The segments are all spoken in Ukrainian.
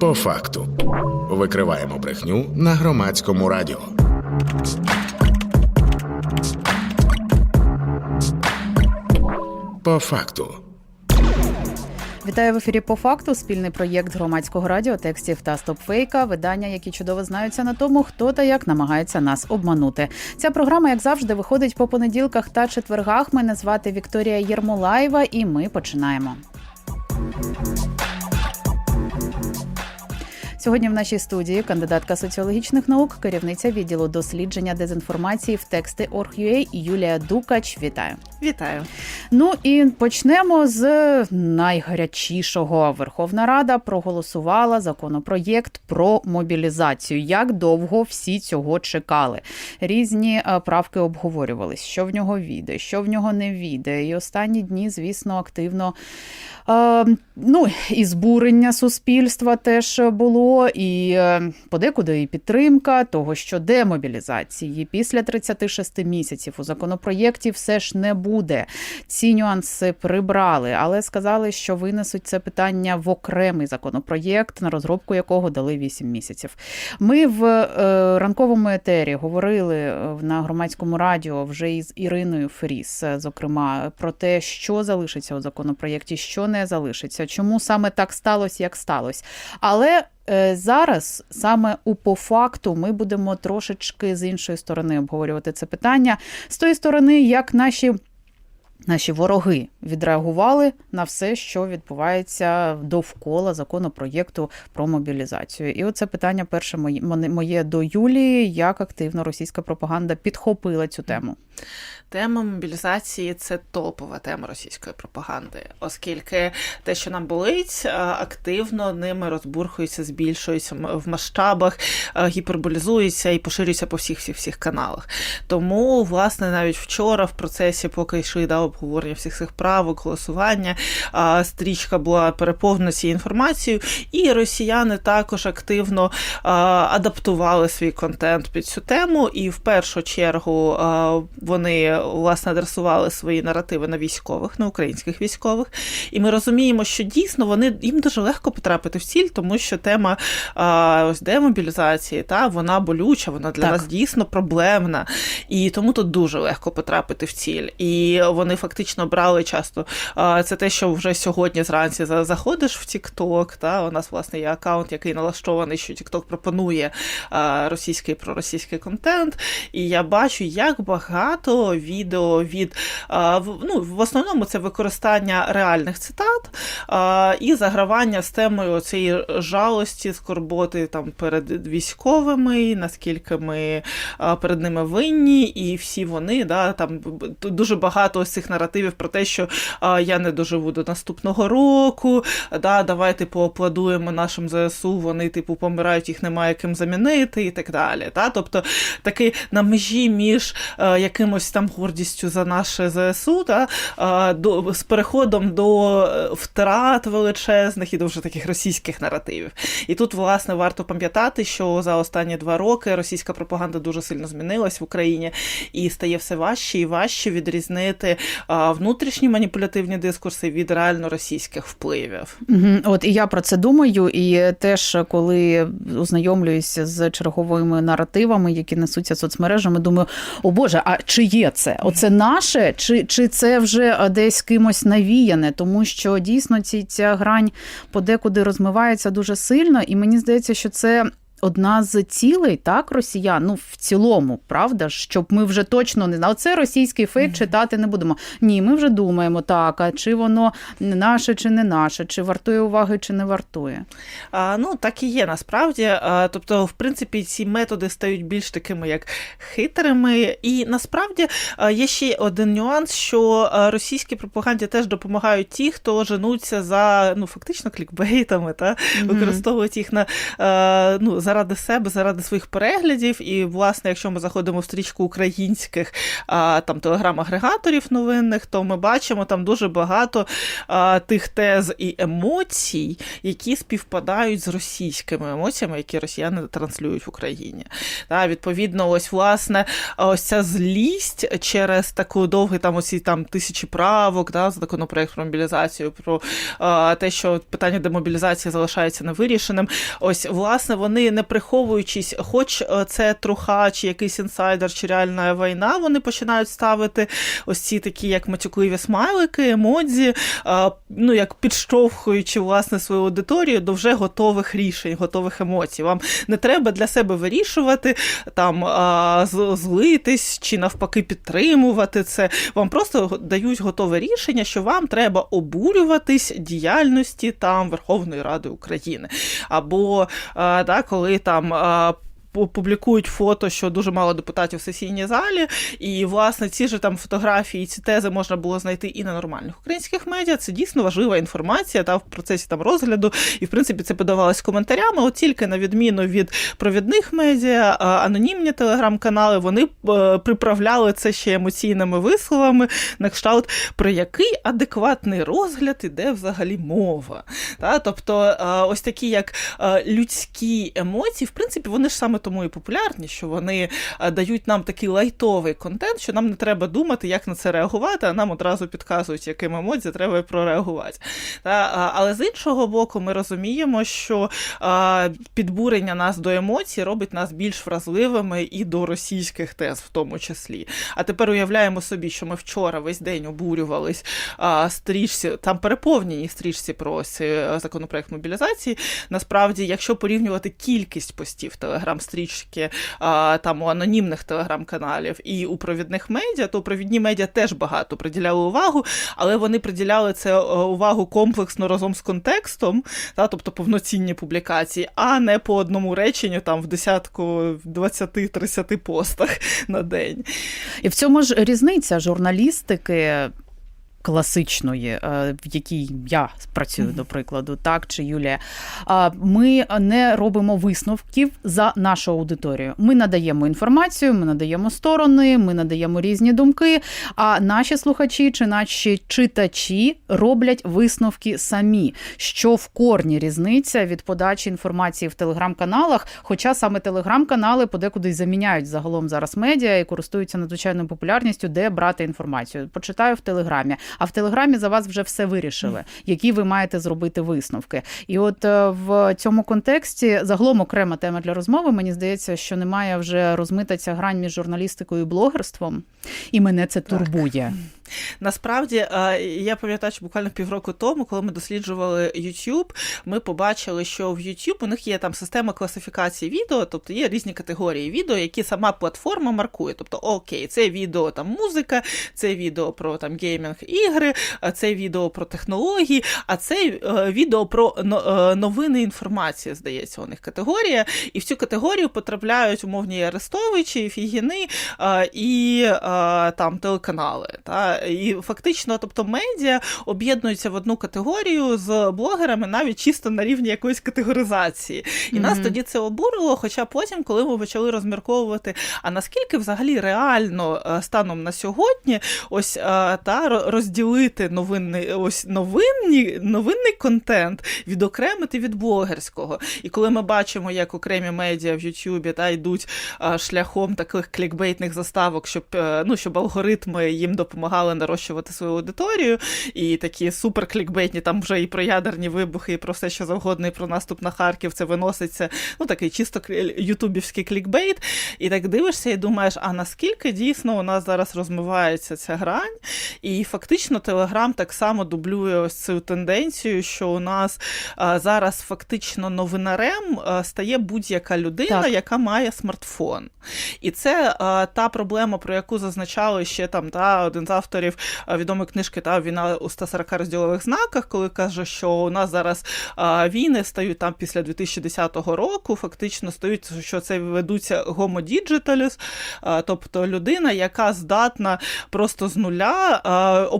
По факту. Викриваємо брехню на громадському радіо. По факту. Вітаю в ефірі по факту. Спільний проєкт громадського радіо, текстів та стопфейка. Видання, які чудово знаються на тому, хто та як намагається нас обманути. Ця програма, як завжди, виходить по понеділках та четвергах. Мене звати Вікторія Єрмолаєва, і ми починаємо. Thank you. Сьогодні в нашій студії кандидатка соціологічних наук, керівниця відділу дослідження дезінформації в тексти Орг.ua Юлія Дукач. Вітаю. Вітаю. Ну і почнемо з найгарячішого. Верховна Рада проголосувала законопроєкт про мобілізацію. Як довго всі цього чекали? Різні е, правки обговорювались, що в нього війде, що в нього не війде. І останні дні, звісно, активно. е, Ну, і збурення суспільства теж було, і е, подекуди і підтримка того, що демобілізації після 36 місяців у законопроєкті все ж не буде. Ці нюанси прибрали, але сказали, що винесуть це питання в окремий законопроєкт, на розробку якого дали 8 місяців. Ми в е, ранковому етері говорили е, на громадському радіо вже із Іриною Фріс, зокрема, про те, що залишиться у законопроєкті, що не залишиться, чому саме так сталося, як сталося. Але зараз саме у по факту ми будемо трошечки з іншої сторони обговорювати це питання. З тої сторони, як наші. Наші вороги відреагували на все, що відбувається довкола законопроєкту про мобілізацію. І оце питання перше моє- моє до Юлії: як активно російська пропаганда підхопила цю тему? Тема мобілізації це топова тема російської пропаганди, оскільки те, що нам болить, е, активно ними розбурхується, збільшується в масштабах, е, гіперболізується і поширюється по всіх всіх всіх каналах. Тому, власне, навіть вчора в процесі, поки йшли да, обговорення всіх цих правок, голосування, стрічка була переповнена цією інформацією, і росіяни також активно адаптували свій контент під цю тему, і в першу чергу вони власне адресували свої наративи на військових, на українських військових. І ми розуміємо, що дійсно вони їм дуже легко потрапити в ціль, тому що тема ось демобілізації, та вона болюча, вона для Так. нас дійсно проблемна. І тому тут дуже легко потрапити в ціль. І вони фактично брали часто. Це те, що вже сьогодні зранці заходиш в TikTok, та у нас власне є аккаунт, який налаштований, що TikTok пропонує російський проросійський контент. І я бачу, як багато відео від ну, в основному це використання реальних цитат і загравання з темою цієї жалості, скорботи там перед військовими, наскільки ми перед ними винні, і всі вони да, там дуже багато ось цих наративів про те, що я не доживу до наступного року. Да, давайте поаплодуємо нашим ЗСУ, вони типу помирають, їх немає ким замінити і так далі. Та? Тобто такий на межі між е, якимось там гордістю за наше ЗСУ, та, е, до, з переходом до е, втрат величезних і дуже таких російських наративів. І тут, власне, варто пам'ятати, що за останні два роки російська пропаганда дуже сильно змінилась в Україні і стає все важче і важче відрізнити внутрішні маніпулятивні дискурси від реально російських впливів. От і я про це думаю. І теж коли ознайомлююся з черговими наративами, які несуться соцмережами, думаю, о Боже, а чи є це? Оце наше, чи, чи це вже десь кимось навіяне? Тому що дійсно ці ця грань подекуди розмивається дуже сильно, і мені здається, що це. Одна з цілей, так, росіян, ну в цілому, правда, ж, щоб ми вже точно не знали, це російський фейк читати не будемо. Ні, ми вже думаємо, так, а чи воно наше, чи не наше, чи вартує уваги, чи не вартує. А, ну, так і є насправді. А, тобто, в принципі, ці методи стають більш такими як хитрими. І насправді а, є ще один нюанс, що російській пропаганді теж допомагають ті, хто женуться за ну, фактично клікбейтами, та Мгм. використовують їх на а, ну, заради себе, заради своїх переглядів. І, власне, якщо ми заходимо в стрічку українських а, там телеграм-агрегаторів новинних, то ми бачимо там дуже багато а, тих тез і емоцій, які співпадають з російськими емоціями, які росіяни транслюють в Україні. Та, відповідно, ось власне, ось ця злість через таку довгий там оці там тисячі правок, да, законопроект про мобілізацію, про а, те, що питання демобілізації залишається невирішеним. Ось, власне, вони не приховуючись, хоч е, це труха, чи якийсь інсайдер, чи реальна війна, вони починають ставити ось ці такі, як матюкливі смайлики, емодзі, ну як підштовхуючи власне свою аудиторію до вже готових рішень, готових емоцій. Вам не треба для себе вирішувати там злитись чи навпаки підтримувати це. Вам просто дають готове рішення, що вам треба обурюватись діяльності там Верховної Ради України. Або да, коли там. Публікують фото, що дуже мало депутатів в сесійній залі, і власне ці ж там фотографії, ці тези можна було знайти і на нормальних українських медіа. Це дійсно важлива інформація та в процесі там розгляду. І в принципі це подавалось коментарями. От тільки на відміну від провідних медіа, анонімні телеграм-канали вони е, приправляли це ще емоційними висловами на кшталт про який адекватний розгляд іде взагалі мова. Та? Тобто, е, ось такі як е, людські емоції, в принципі, вони ж саме тому і популярні, що вони е, дають нам такий лайтовий контент, що нам не треба думати, як на це реагувати, а нам одразу підказують, яким емоцій треба прореагувати. Але з іншого боку, ми розуміємо, що підбурення нас до емоцій робить нас більш вразливими і до російських тез, в тому числі. А тепер уявляємо собі, що ми вчора весь день обурювались стрічці, там переповнені стрічці про е, законопроект мобілізації. Насправді, якщо порівнювати кількість постів телеграм-стрічки а, там у анонімних телеграм-каналів і у провідних медіа, то провідні медіа теж багато приділяли увагу, але вони приділяли це е, увагу комплексно разом з контекстом, та, тобто повноцінні публікації, а не по одному реченню там в десятку 20-30 постах на день. І в цьому ж різниця журналістики. Класичної, е, в якій я працюю, до прикладу, так чи Юлія, ми не робимо висновків за нашу аудиторію. Ми надаємо інформацію, ми надаємо сторони, ми надаємо різні думки. А наші слухачі чи наші читачі роблять висновки самі, що в корні різниця від подачі інформації в телеграм-каналах. Хоча саме телеграм-канали подекуди заміняють загалом зараз медіа і користуються надзвичайною популярністю, де брати інформацію. Почитаю в телеграмі. А в телеграмі за вас вже все вирішили, які ви маєте зробити висновки. І от е, в цьому контексті загалом окрема тема для розмови. Мені здається, що немає вже розмита ця грань між журналістикою і блогерством, і мене це турбує. Насправді, е, я пам'ятаю, що буквально півроку тому, коли ми досліджували YouTube, ми побачили, що в YouTube у них є там система класифікації відео, тобто є різні категорії відео, які сама платформа маркує. Тобто, окей, це відео там музика, це відео про там геймінг ігри, це відео про технології, а це е, відео про е, новини інформації, здається, у них категорія. І в цю категорію потрапляють умовні Арестовичі, Фігіни і там телеканали. Та? І фактично, тобто медіа об'єднуються в одну категорію з блогерами навіть чисто на рівні якоїсь категоризації. І нас тоді це обурило. Хоча потім, коли ми почали розмірковувати, а наскільки взагалі реально е, станом на сьогодні ось е, та розділити новинний ось новинні, новинний контент відокремити від блогерського. І коли ми бачимо, як окремі медіа в Ютубі та йдуть е, шляхом таких клікбейтних заставок, щоб ну щоб алгоритми їм допомагали нарощувати свою аудиторію, і такі супер клікбейтні, там вже і про ядерні вибухи, і про все, що завгодно, і про наступ на Харків, це виноситься. Ну такий чисто ютубівський клікбейт. І так дивишся і думаєш, а наскільки дійсно у нас зараз розмивається ця грань? І фактично Телеграм так само дублює ось цю тенденцію, що у нас а, зараз фактично новинарем а, стає будь-яка людина, Так. яка має смартфон. І це а, та проблема, про яку зазначали ще там та один з авторів. Авторів відомої книжки та війна у 140 розділових знаках, коли каже, що у нас зараз війни стають там після 2010 року. Фактично стають, що це ведуться digitalis, а, тобто людина, яка здатна просто з нуля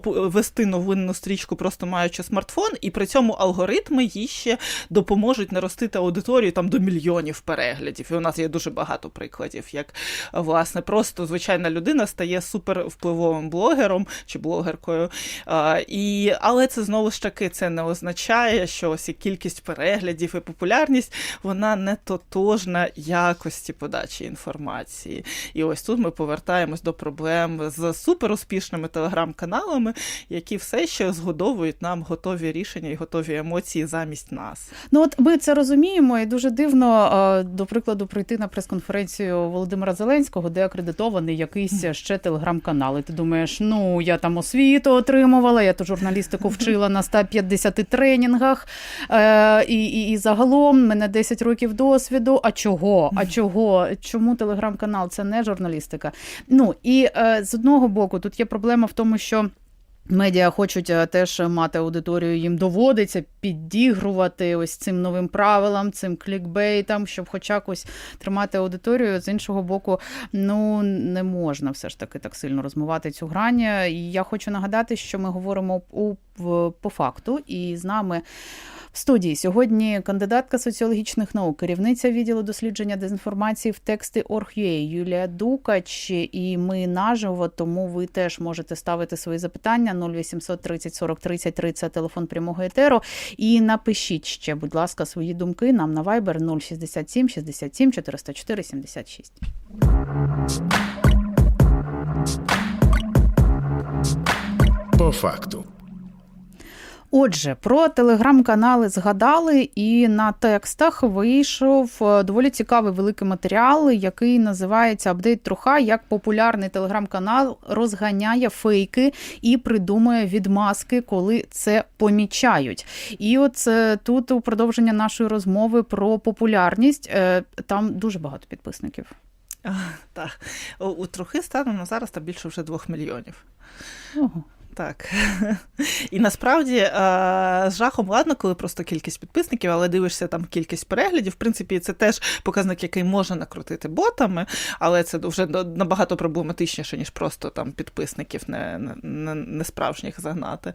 вести новинну стрічку, просто маючи смартфон, і при цьому алгоритми їй ще допоможуть наростити аудиторію там до мільйонів переглядів. І у нас є дуже багато прикладів, як власне просто звичайна людина стає супервпливовим блогером чи блогеркою. А, і, але це знову ж таки це не означає, що ось і кількість переглядів і популярність вона не тотожна якості подачі інформації. І ось тут ми повертаємось до проблем з суперуспішними телеграм-каналами, які все ще згодовують нам готові рішення і готові емоції замість нас. Ну от ми це розуміємо, і дуже дивно, до прикладу, прийти на прес-конференцію Володимира Зеленського, де акредитований якийсь ще телеграм-канал. І ти думаєш, ну я там освіту отримувала, я ту журналістику вчила на 150 тренінгах, е, і, і, і загалом мене 10 років досвіду. А чого? А чого? Чому телеграм-канал? Це не журналістика. Ну і е, з одного боку, тут є проблема в тому, що. Медіа хочуть е, теж мати аудиторію, їм доводиться підігрувати ось цим новим правилам, цим клікбейтам, щоб хоч якось тримати аудиторію. З іншого боку, ну не можна все ж таки так сильно розмивати цю грань. І я хочу нагадати, що ми говоримо у, по факту, і з нами. В студії сьогодні кандидатка соціологічних наук, керівниця відділу дослідження дезінформації в тексти Орг.ua Юлія Дукач. І ми наживо, тому ви теж можете ставити свої запитання 0800 30 40 33 – це телефон прямого етеру. І напишіть ще, будь ласка, свої думки нам на Viber 067 67 404 76. По факту. Отже, про телеграм-канали згадали, і на текстах вийшов е, доволі цікавий великий матеріал, який називається Апдейт Труха, як популярний телеграм-канал розганяє фейки і придумує відмазки, коли це помічають. І от е, тут у продовження нашої розмови про популярність е, там дуже багато підписників. Так, у, у трохи станом на зараз там більше вже двох мільйонів. Ого. Так. І насправді е, з жахом ладно, коли просто кількість підписників, але дивишся там кількість переглядів. В принципі, це теж показник, який можна накрутити ботами, але це вже набагато проблематичніше, ніж просто там підписників не, не, не справжніх загнати.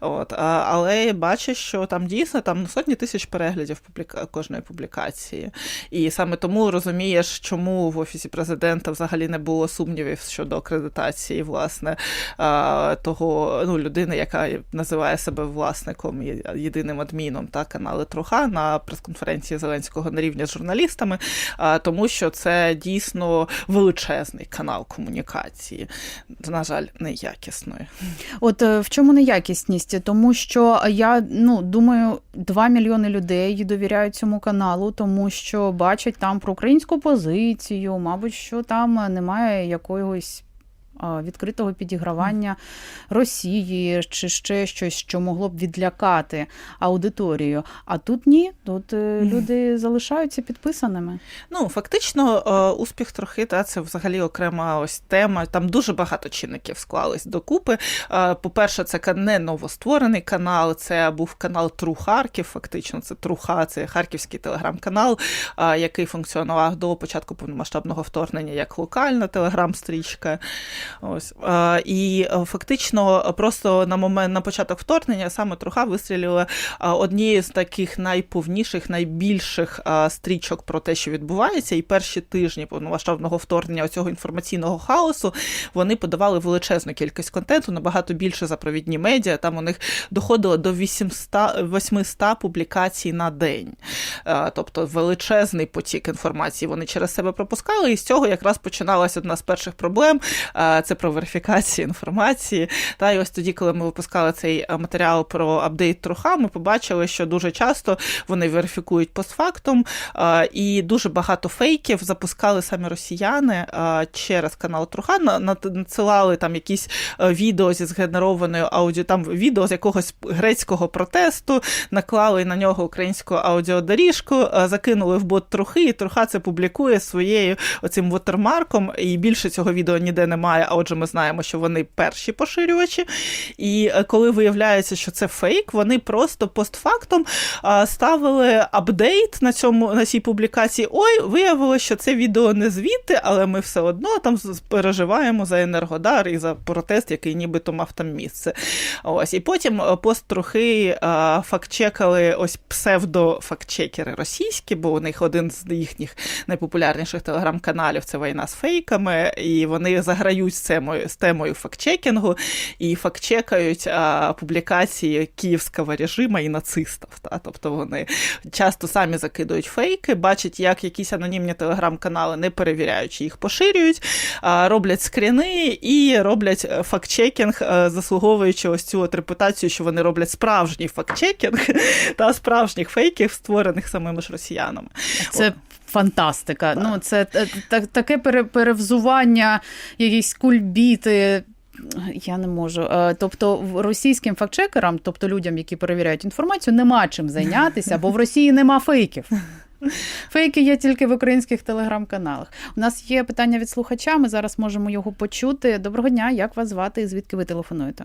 От. Але бачу, що там дійсно там сотні тисяч переглядів публіка... кожної публікації. І саме тому розумієш, чому в офісі президента взагалі не було сумнівів щодо акредитації, власне, а, ну, людини, яка називає себе власником єдиним адміном та канали Труха на прес-конференції Зеленського на рівні з журналістами, а, тому що це дійсно величезний канал комунікації, на жаль, неякісної. От е, в чому неякісність? Тому що я ну думаю, 2 мільйони людей довіряють цьому каналу, тому що бачать там про українську позицію, мабуть, що там немає якогось. Відкритого підігравання Росії чи ще щось, що могло б відлякати аудиторію. А тут ні, тут е, люди залишаються підписаними. Ну, фактично, е, успіх трохи, та це взагалі окрема ось тема. Там дуже багато чинників склались докупи. Е, По-перше, це не новостворений канал, це був канал Тру Харків. Фактично, це Труха, це харківський телеграм-канал, який функціонував до початку повномасштабного вторгнення як локальна телеграм-стрічка. Ось. І е, фактично, просто на момент на початок вторгнення саме Труха вистрілила однією з таких найповніших, найбільших стрічок про те, що відбувається, і перші тижні повномасштабного вторгнення цього інформаційного хаосу вони подавали величезну кількість контенту, набагато більше за провідні медіа. Там у них доходило до 800, 800 публікацій на день. Тобто величезний потік інформації вони через себе пропускали, і з цього якраз починалася одна з перших проблем. Це про верифікацію інформації. Та і ось тоді, коли ми випускали цей е, матеріал про апдейт труха, ми побачили, що дуже часто вони верифікують постфактум, е, і дуже багато фейків запускали самі росіяни е, через канал Труха, на- на- надсилали там якісь відео зі згенерованою аудіо, там відео з якогось грецького протесту, наклали на нього українську аудіодоріжку, закинули в бот трухи, і труха це публікує своєю оцим вотермарком, і більше цього відео ніде немає. Немає. А отже, ми знаємо, що вони перші поширювачі. І е, коли виявляється, що це фейк, вони просто постфактом ставили апдейт на цьому на цій публікації. Ой, виявилося, що це відео не звідти, але ми все одно там переживаємо за енергодар і за протест, який нібито мав там місце. Ось і потім е, пост трохи а, фактчекали ось псевдо-фактчекери російські, бо у них один з їхніх найпопулярніших телеграм-каналів це війна з фейками, і вони заграють з темою, з темою фактчекінгу і фактчекають а, публікації київського режиму і нацистів. Та? Тобто вони часто самі закидують фейки, бачать, як якісь анонімні телеграм-канали, не перевіряючи їх, поширюють, а, роблять скріни і роблять фактчекінг, е, заслуговуючи ось цю от репутацію, що вони роблять справжній фактчекінг та справжніх фейків, створених самими ж росіянами. Це фантастика. Ну, це е, так, таке пере- перевзування, якісь кульбіти. Я не можу. Е, Тобто, російським фактчекерам, тобто людям, які перевіряють інформацію, нема чим зайнятися, бо в Росії нема фейків. Фейки є тільки в українських телеграм-каналах. У нас є питання від слухача. Ми зараз можемо його почути. Доброго дня, як вас звати і звідки ви телефонуєте?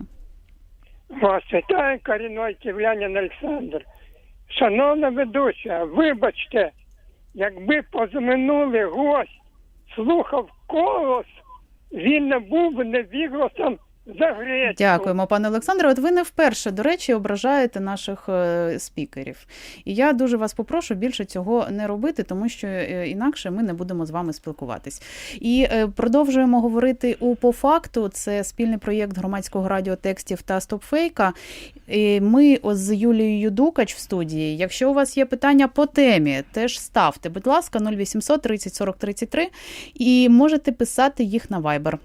Вас вітає корінний київлянин Олександр. Шановна ведуча, вибачте, якби позаминулий гость слухав колос, він не був невігласом за гречку. Дякуємо, пане Олександре. От ви не вперше, до речі, ображаєте наших е, спікерів. І я дуже вас попрошу більше цього не робити, тому що е, інакше ми не будемо з вами спілкуватись. І е, продовжуємо говорити у по факту. Це спільний проєкт громадського радіотекстів та стопфейка. І ми ось з Юлією Юдукач в студії. Якщо у вас є питання по темі, теж ставте, будь ласка, 0800 30 40 33 і можете писати їх на Viber.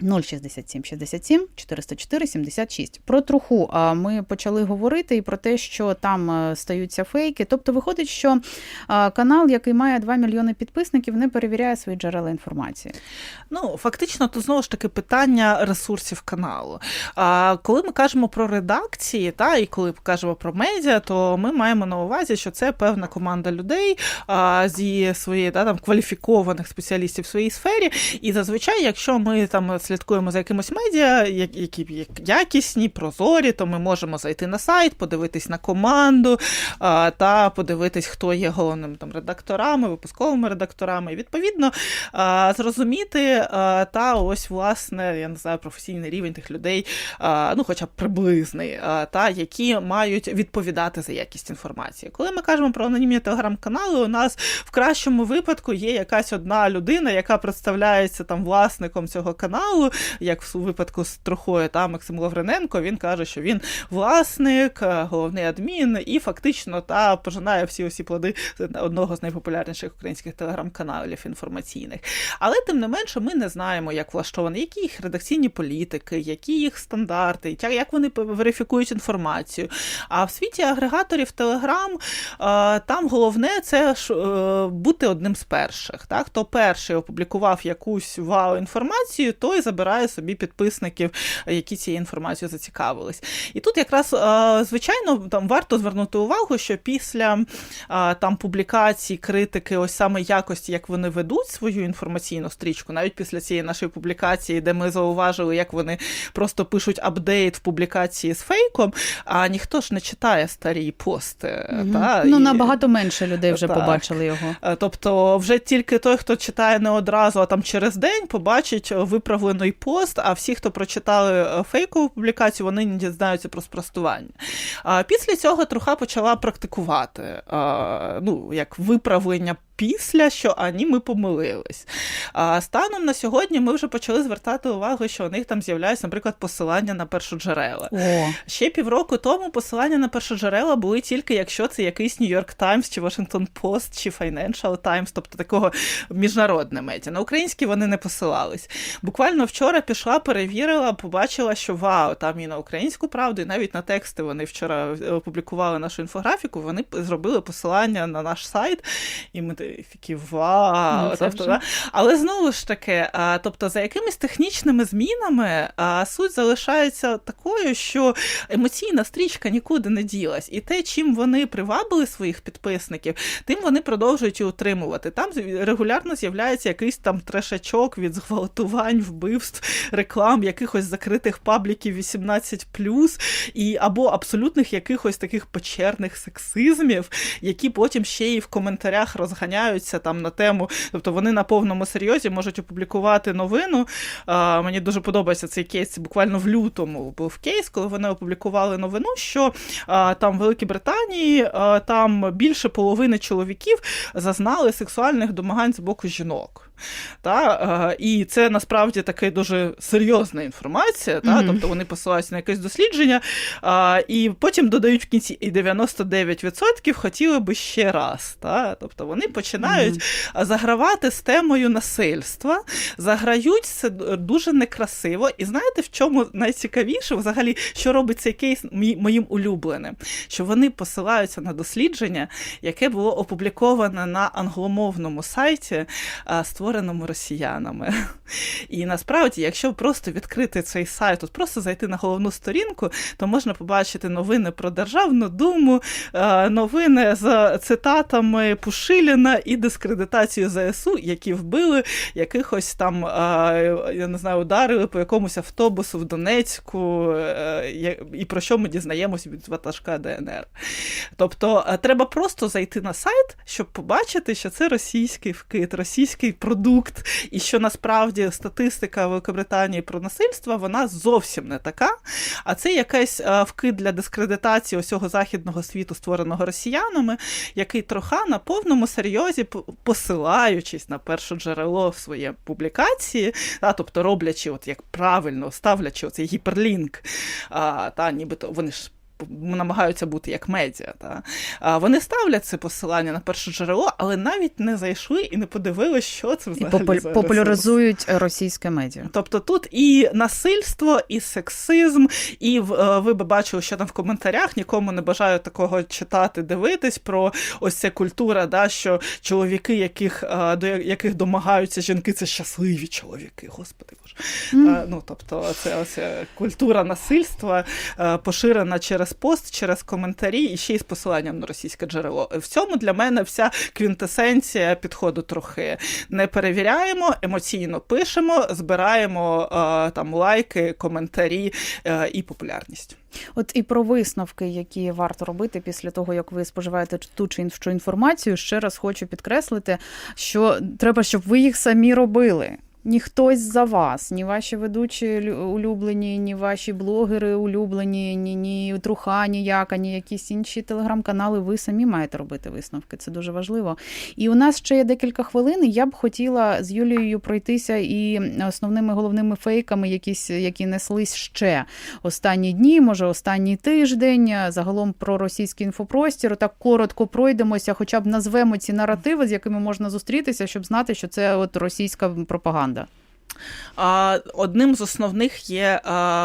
067 67 404 76. Про труху ми почали говорити і про те, що там е, стаються фейки. Тобто виходить, що канал, який має 2 мільйони підписників, не перевіряє свої джерела інформації. Ну, фактично, то знову ж таки питання ресурсів каналу. Коли ми кажемо про редакції, та і коли кажемо про медіа, то ми маємо на увазі, що це певна команда людей зі своєї та, там кваліфікованих спеціалістів в своїй сфері. І зазвичай, якщо ми там слідкуємо за якимось медіа, які як- якісні, прозорі, то ми можемо зайти на сайт, подивитись на команду та подивитись, хто є головними там редакторами, випусковими редакторами. І відповідно зрозуміти та ось власне, я не знаю, професійний рівень тих людей, ну хоча б приблизний, та які мають відповідати за якість інформації. Коли ми кажемо про анонімні телеграм-канали, у нас в кращому випадку є якась одна людина, яка представляється там власником цього каналу, як в випадку з трохою та Максим Лавриненко, він каже, що він власник, е, головний адмін, і фактично та пожинає всі усі плоди одного з найпопулярніших українських телеграм-каналів інформаційних. Але тим не менше, ми не знаємо, як влаштовані, які їх редакційні політики, які їх стандарти, як вони верифікують інформацію. А в світі агрегаторів Телеграм там головне це е, бути одним з перших. Так? Хто перший опублікував якусь вау-інформацію, той забирає собі підписників, які цією інформацією зацікавились. І тут якраз, е, звичайно, там варто звернути увагу, що після е, там публікацій, критики, ось саме якості, як вони ведуть свою інформаційну стрічку, навіть після цієї нашої публікації, де ми зауважили, як вони просто пишуть апдейт в публікації з фейком, а ніхто ж не читає старі пости. Мгм. Та, ну, і- набагато менше людей вже Так. побачили його. Е, Тобто, вже тільки той, хто читає не одразу, а там через день, побачить е, виправлений пост. А всі, хто прочитали е, фейкову публікацію, вони не дізнаються про спростування. Після цього труха почала практикувати ну, як виправлення. Після що ані ми помилились. А станом на сьогодні ми вже почали звертати увагу, що у них там з'являються, наприклад, посилання на першоджерела. О, Ще півроку тому посилання на першоджерела були тільки якщо це якийсь Нью-Йорк Таймс, чи Washington Post, чи Financial Times, тобто такого міжнародне медіа. На українські вони не посилались. Буквально вчора пішла, перевірила, побачила, що вау, там і на українську правду, і навіть на тексти вони вчора опублікували нашу інфографіку. Вони зробили посилання на наш сайт, і ми Вау. Ну, тобто, да? Але знову ж таки, а, тобто за якимись технічними змінами а, суть залишається такою, що емоційна стрічка нікуди не ділась. І те, чим вони привабили своїх підписників, тим вони продовжують і утримувати. Там регулярно з'являється якийсь там трешачок від зґвалтувань, вбивств, реклам, якихось закритих пабліків 18+, і або абсолютних якихось таких печерних сексизмів, які потім ще й в коментарях розганяються там на тему. Тобто вони на повному серйозі можуть опублікувати новину. А, мені дуже подобається цей кейс. Буквально в лютому був кейс, коли вони опублікували новину, що а, там в Великій Британії а, там більше половини чоловіків зазнали сексуальних домагань з боку жінок. Та, е, і це насправді таке дуже серйозна інформація. Та, Мгм. Тобто вони посилаються на якесь дослідження, і потім додають в кінці, і 99% хотіли би ще раз. Та? Тобто вони починають а, загравати з темою насильства, заграють це дуже некрасиво. І знаєте, в чому найцікавіше, взагалі, що робить цей кейс моїм улюбленим? Що вони посилаються на дослідження, яке було опубліковане на англомовному сайті, а, створеному росіянами. І насправді, якщо просто відкрити цей сайт, от просто зайти на головну сторінку, то можна побачити новини про Державну думу, е, новини з цитатами Пушиліна і дискредитацію ЗСУ, які вбили якихось там, е, я не знаю, ударили по якомусь автобусу в Донецьку, е, і про що ми дізнаємося від ватажка ДНР. Тобто треба просто зайти на сайт, щоб побачити, що це російський вкид, російський продукт, і що насправді статистика Великобританії про насильство вона зовсім не така. А це якийсь е, вкид для дискредитації усього західного світу, створеного росіянами, який троха на повному серйозі, посилаючись на перше джерело в своїй публікації, та, тобто роблячи, от як правильно ставлячи оцей гіперлінк, а, та нібито вони ж. Намагаються бути як медіа. Та? А вони ставлять це посилання на перше джерело, але навіть не зайшли і не подивилися, що це І попу- за популяризують російське медіа. Тобто тут і насильство, і сексизм, і е, ви б бачили, що там в коментарях нікому не бажаю такого читати, дивитись про ось ця культура, да, що чоловіки, яких, е, до яких домагаються жінки, це щасливі чоловіки, господи боже. Е, Ну, тобто, це ось культура насильства поширена через пост, через коментарі і ще й з посиланням на російське джерело. В цьому для мене вся квінтесенція підходу трохи. Не перевіряємо, емоційно пишемо, збираємо е, там лайки, коментарі е, і популярність. От і про висновки, які варто робити після того, як ви споживаєте ту чи іншу інформацію, ще раз хочу підкреслити, що треба, щоб ви їх самі робили. Ні хтось за вас, ні ваші ведучі лю- улюблені, ні ваші блогери улюблені, ні, ні труха, ніяка, ні якісь інші телеграм-канали. Ви самі маєте робити висновки. Це дуже важливо. І у нас ще є декілька хвилин. Я б хотіла з Юлією пройтися і основними головними фейками, якісь, які неслись ще останні дні, може останній тиждень. Загалом про російський інфопростір. Так коротко пройдемося, хоча б назвемо ці наративи, з якими можна зустрітися, щоб знати, що це от російська пропаганда. А, Одним з основних є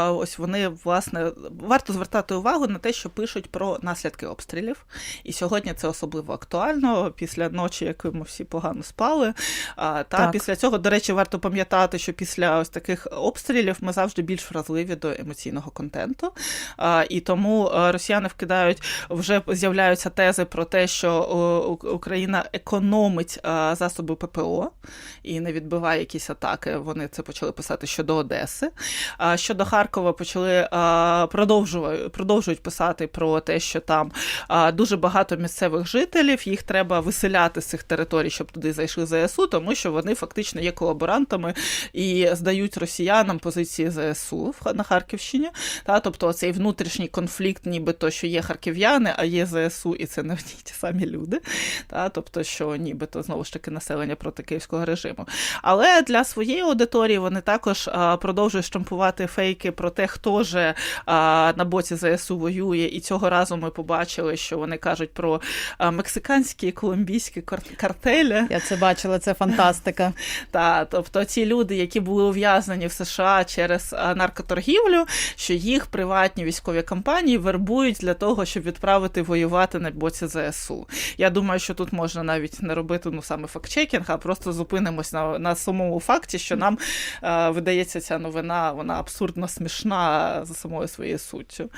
ось вони, власне, варто звертати увагу на те, що пишуть про наслідки обстрілів. І сьогодні це особливо актуально після ночі, яку ми всі погано спали. Та Так. після цього, до речі, варто пам'ятати, що після ось таких обстрілів ми завжди більш вразливі до емоційного контенту. І тому росіяни вкидають, вже з'являються тези про те, що Україна економить засоби ППО і не відбиває якісь атаки. Вони це почали писати щодо Одеси. А щодо Харкова почали продовжують, писати про те, що там дуже багато місцевих жителів, їх треба виселяти з цих територій, щоб туди зайшли ЗСУ, тому що вони фактично є колаборантами і здають росіянам позиції ЗСУ на Харківщині. Та, тобто цей внутрішній конфлікт, нібито що є харків'яни, а є ЗСУ, і це не одні ті самі люди. Та, тобто, що нібито знову ж таки населення проти київського режиму. Але для своєї аудиторії території вони також продовжують штампувати фейки про те, хто же на боці ЗСУ воює. І цього разу ми побачили, що вони кажуть про мексиканські і колумбійські кар- картелі. Я це бачила, це фантастика. Та, тобто ті люди, які були ув'язнені в США через наркоторгівлю, що їх приватні військові компанії вербують для того, щоб відправити воювати на боці ЗСУ. Я думаю, що тут можна навіть не робити ну саме фактчекінг, а просто зупинимось на, на самому факті, що нам видається ця новина, вона абсурдно смішна за самою своєю суттю.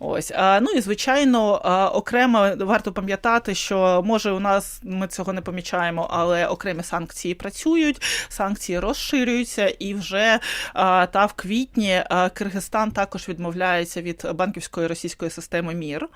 Ось а, ну і звичайно, а, окремо варто пам'ятати, що може у нас ми цього не помічаємо, але окремі санкції працюють, санкції розширюються, і вже та в квітні Киргизстан також відмовляється від банківської російської системи МІР.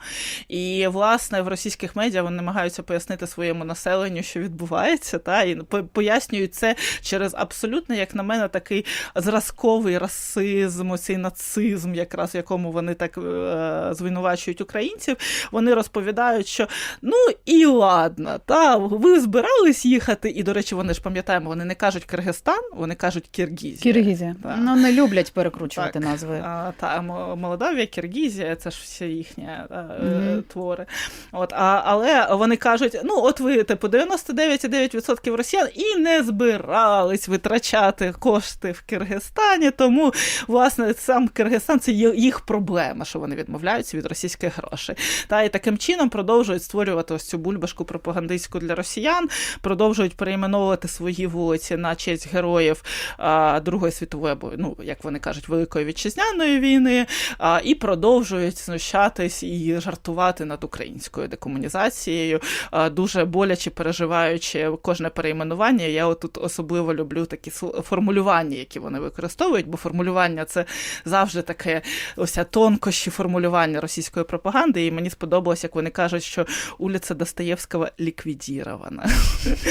І власне в російських медіа вони намагаються пояснити своєму населенню, що відбувається, та і пояснюють це через абсолютно, як на мене, такий зразковий расизм, оцей нацизм, якраз в якому вони так е, звинувачують українців. Вони розповідають, що ну і ладно, та ви збирались їхати, і до речі, вони ж пам'ятаємо, вони не кажуть Киргизстан, вони кажуть Киргізія. Киргізія. Так. Ну не люблять перекручувати Так, назви. А, та Молдавія, Киргізія, це ж всі їхні та, Мгм. твори. От, а, але вони кажуть: ну, от ви, типу, 99,9% росіян і не збирались витрачати кошти в Киргизстані, тому, власне, сам Киргизстан це їх проблема, що вони відмовляються від російських грошей. Та і таким чином продовжують створювати ось цю бульбашку пропагандистську для росіян, продовжують перейменовувати свої вулиці на честь героїв а, Другої світової, або ну як вони кажуть, Великої вітчизняної війни, а, і продовжують знущатись і жартувати над українською декомунізацією, а, дуже боляче переживаючи кожне перейменування. Я отут особливо люблю такі сл- формулювання, які вони використовують, бо формулювання це завжди таке ось тонкощі формулювання російської пропаганди. І мені сподобалось, як вони кажуть, що вулиця Достоєвського ліквідірована.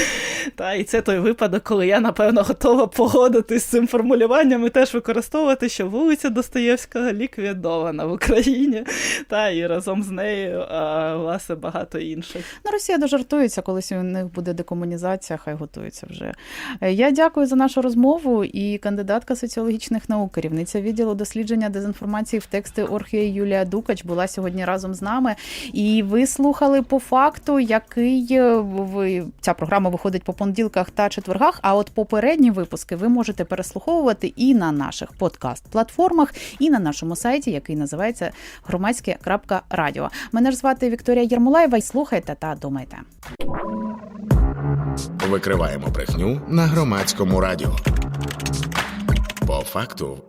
І це той випадок, коли я, напевно, готова погодитись з цим формулюванням і теж використовувати, що вулиця Достоєвського ліквідована в Україні. Та, і разом з нею, власне, багато інших. Ну, Росія дожартується, колись у них буде декомунізація, хай готується вже. Я дякую за нашу розмову і кандидатка соціологічних наук, керівниця відділу дослідження дезінформації в тексти Орхія Юлія Дукач була сьогодні разом з нами. І ви слухали по факту, який е, ви ця програма виходить по понеділках та четвергах. А от попередні випуски ви можете переслуховувати і на наших подкаст-платформах, і на нашому сайті, який називається громадське.радіо. Мене ж звати Вікторія Єрмолаєва. Слухайте та думайте. Викриваємо брехню на громадському радіо. По факту